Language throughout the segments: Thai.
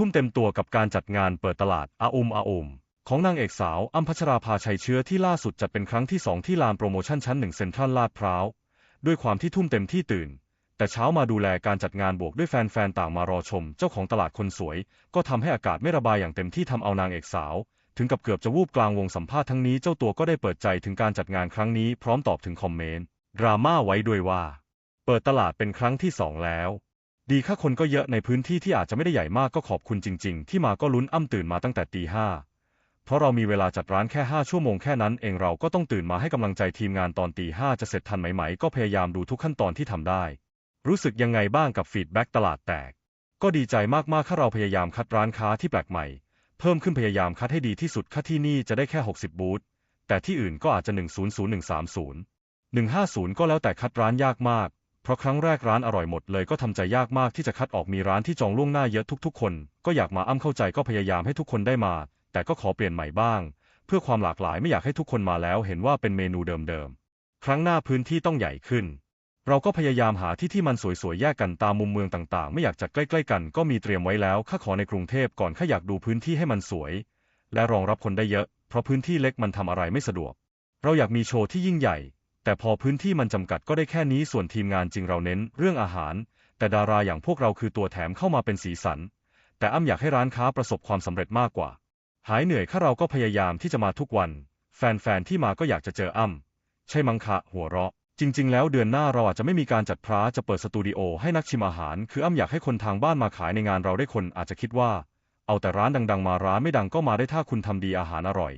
ทุ่มเต็มตัวกับการจัดงานเปิดตลาดอาอุมอาอุมของนางเอกสาวอัมพัชราภาชัยเชื้อที่ล่าสุดจัดเป็นครั้งที่สองที่ลานโปรโมชั่นชั้นหนึ่งเซ็นทรัลลาดพร้าว ด้วยความที่ทุ่มเต็มที่ตื่น แต่เช้ามาดูแลการจัดงานบวกด้วยแฟนๆต่างมารอชม เจ้าของตลาดคนสวย ก็ทำให้อากาศไม่ระบายอย่างเต็มที่ทำเอานางเอกสาว ถึงกับเกือบจะวูบกลางวงสัมภาษณ์ทั้งนี้เจ้าตัวก็ได้เปิดใจถึงการจัดงานครั้งนี้พร้อมตอบถึงคอมเมนต์ดราม่าไว้ด้วยว่า เปิดตลาดเป็นครั้งที่สองแล้ว ดีค่าคนก็เยอะในพื้นที่ที่อาจจะไม่ได้ใหญ่มากก็ขอบคุณจริง ๆ ที่มาก็ลุ้นอ้ำตื่นมาตั้งแต่ตีห้าเพราะเรามีเวลาจัดร้านแค่ห้าชั่วโมงแค่นั้นเองเราก็ต้องตื่นมาให้กำลังใจทีมงานตอนตีห้าจะเสร็จทันไหมๆก็พยายามดูทุกขั้นตอนที่ทำได้ รู้สึกยังไงบ้างกับฟีดแบ็กตลาดแตก ก็ดีใจมากๆถ้าเราพยายามคัดร้านค้าที่แปลกใหม่ เพิ่มขึ้นพยายามคัดให้ดีที่สุดค่าที่นี่จะได้แค่ 60 บูธแต่ที่อื่นก็อาจจะ 100 130 150 ก็แล้วแต่คัดร้านยากมาก ราะครั้งแรกร้านอร่อยหมดเลยก็ทำใจยากมากที่จะคัดออกมีร้านที่จองล่วงหน้าเยอะทุกๆ คน ก็อยากมาอ้ำเข้าใจก็พยายามให้ทุกคนได้มา แต่ก็ขอเปลี่ยนใหม่บ้าง เพื่อความหลากหลายไม่อยากให้ทุกคนมาแล้วเห็นว่าเป็นเมนูเดิมๆ ครั้งหน้าพื้นที่ต้องใหญ่ขึ้น เราก็พยายามหาที่ที่มันสวยๆแยกกันตามมุมเมืองต่างๆ ไม่อยากจัดใกล้ๆกันก็มีเตรียมไว้แล้วข้าขอในกรุงเทพก่อนข้าอยากดูพื้นที่ให้มันสวย และรองรับคนได้เยอะ เพราะพื้นที่เล็กมันทำอะไรไม่สะดวก เราอยากมีโชว์ที่ยิ่งใหญ่ แต่พอพื้นที่มันจำกัดก็ได้แค่นี้ส่วนทีมงานจริงเราเน้นเรื่องอาหาร แต่ดาราอย่างพวกเราคือตัวแถมเข้ามาเป็นสีสัน แต่อ้ำอยากให้ร้านค้าประสบความสำเร็จมากกว่า หายเหนื่อยข้าเราก็พยายามที่จะมาทุกวัน แฟนๆที่มาก็อยากจะเจออ้ำใช่มังคะหัวเราะ จริง ๆ แล้วเดือนหน้าเราอาจจะไม่มีการจัดพร้าจะเปิดสตูดิโอให้นักชิมอาหาร คืออ้ำอยากให้คนทางบ้านมาขายในงานเราได้คนอาจจะคิดว่า เอาแต่ร้านดัง ๆ มาร้านไม่ดังก็มาได้ถ้าคุณทำดีอาหารอร่อย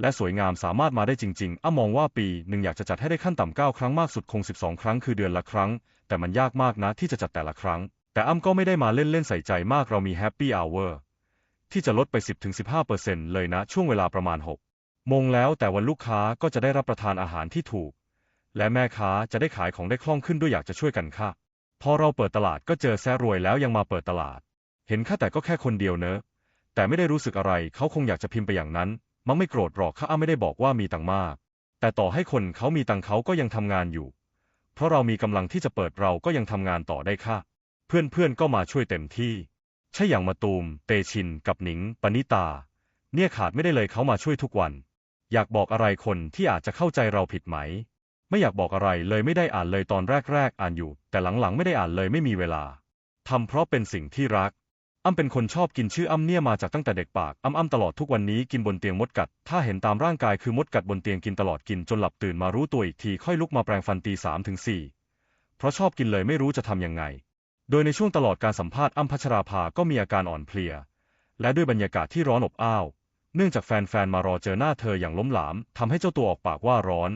และสวยงามสามารถมาได้จริงๆ อ้ำมองว่าปีหนึ่งอยากจะจัดให้ได้ขั้นต่ำเก้าครั้งมากสุดคง 12 ครั้งคือเดือนละครั้ง แต่มันยากมากนะที่จะจัดแต่ละครั้ง แต่อ้ำก็ไม่ได้มาเล่นๆใส่ใจมากเรามีแฮปปี้อเวอร์ที่จะลดไป 10-15%เลยนะช่วงเวลาประมาณ 6 โมงแล้วแต่วันลูกค้าก็จะได้รับประทานอาหารที่ถูก และแม่ค้าจะได้ขายของได้คล่องขึ้นด้วยอยากจะช่วยกันค่ะ พอเราเปิดตลาดก็เจอแซ่รวยแล้วยังมาเปิดตลาด เห็นค่าแต่ก็แค่คนเดียวเนอะแต่ไม่ได้รู้สึกอะไรเขาคงอยากจะพิมพ์ไปอย่างนั้น มังไม่โกรธหรอกข้าไม่ได้บอกว่ามีตังมาก แต่ต่อให้คนเขามีตังเขาก็ยังทำงานอยู่ เพราะเรามีกำลังที่จะเปิดเราก็ยังทำงานต่อได้ค่ะ เพื่อนๆก็มาช่วยเต็มที่ ใช่อย่างมาตูม เตชิน กับหนิง ปณิตา เนี่ยขาดไม่ได้เลยเขามาช่วยทุกวัน อยากบอกอะไรคนที่อาจจะเข้าใจเราผิดไหม ไม่อยากบอกอะไรเลยไม่ได้อ่านเลยตอนแรกๆอ่านอยู่ แต่หลังๆไม่ได้อ่านเลยไม่มีเวลาทำเพราะเป็นสิ่งที่รัก อ้ำเป็นคนชอบกินชื่ออ้ำเนี่ยมาจากตั้งแต่เด็กปากอ้ำอ้ำตลอดทุกวันนี้กินบนเตียงมดกัด ถ้าเห็นตามร่างกายคือมดกัดบนเตียงกินตลอดกินจนหลับตื่นมารู้ตัวอีกทีค่อยลุกมาแปรงฟันตีสามถึงสี่เพราะชอบกินเลยไม่รู้จะทำยังไง โดยในช่วงตลอดการสัมภาษณ์อ้ำพัชราภาก็มีอาการอ่อนเพลีย และด้วยบรรยากาศที่ร้อนอบอ้าว เนื่องจากแฟนๆมารอเจอหน้าเธออย่างล้มหลามทำให้เจ้าตัวออกปากว่าร้อน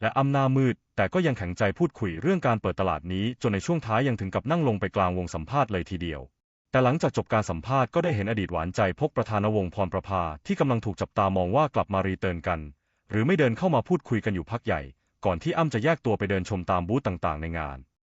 และอ้ำหน้ามืด แต่ก็ยังแข็งใจพูดคุยเรื่องการเปิดตลาดนี้จนในช่วงท้ายยังถึงกับนั่งลงไปกลางวงสัมภาษณ์เลยทีเดียว แต่หลังจากจบการสัมภาษณ์ก็ได้เห็นอดีตหวานใจพกประธานวงศ์พรประภาที่กำลังถูกจับตามองว่ากลับมารีเติร์นกัน หรือไม่เดินเข้ามาพูดคุยกันอยู่พักใหญ่ ก่อนที่อ้ำจะแยกตัวไปเดินชมตามบูธต่างๆ ในงาน